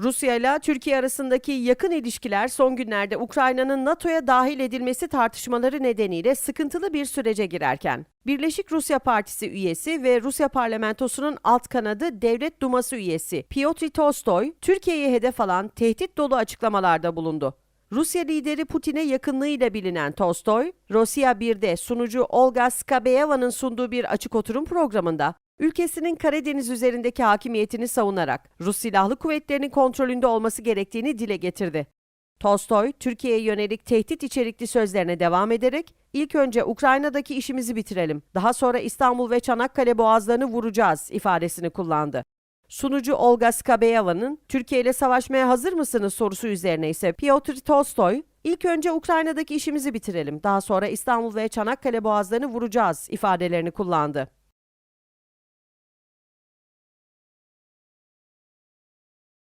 Rusya ile Türkiye arasındaki yakın ilişkiler son günlerde Ukrayna'nın NATO'ya dahil edilmesi tartışmaları nedeniyle sıkıntılı bir sürece girerken, Birleşik Rusya Partisi üyesi ve Rusya parlamentosunun alt kanadı Devlet Duması üyesi Piotr Tolstoy, Türkiye'yi hedef alan tehdit dolu açıklamalarda bulundu. Rusya lideri Putin'e yakınlığıyla bilinen Tolstoy, Rusya 1'de sunucu Olga Skabeyeva'nın sunduğu bir açık oturum programında ülkesinin Karadeniz üzerindeki hakimiyetini savunarak Rus Silahlı Kuvvetleri'nin kontrolünde olması gerektiğini dile getirdi. Tolstoy, Türkiye'ye yönelik tehdit içerikli sözlerine devam ederek, ilk önce Ukrayna'daki işimizi bitirelim, daha sonra İstanbul ve Çanakkale boğazlarını vuracağız ifadesini kullandı. Sunucu Olga Skabeyeva'nın Türkiye ile savaşmaya hazır mısınız sorusu üzerine ise Piotr Tolstoy, ilk önce Ukrayna'daki işimizi bitirelim, daha sonra İstanbul ve Çanakkale boğazlarını vuracağız ifadelerini kullandı.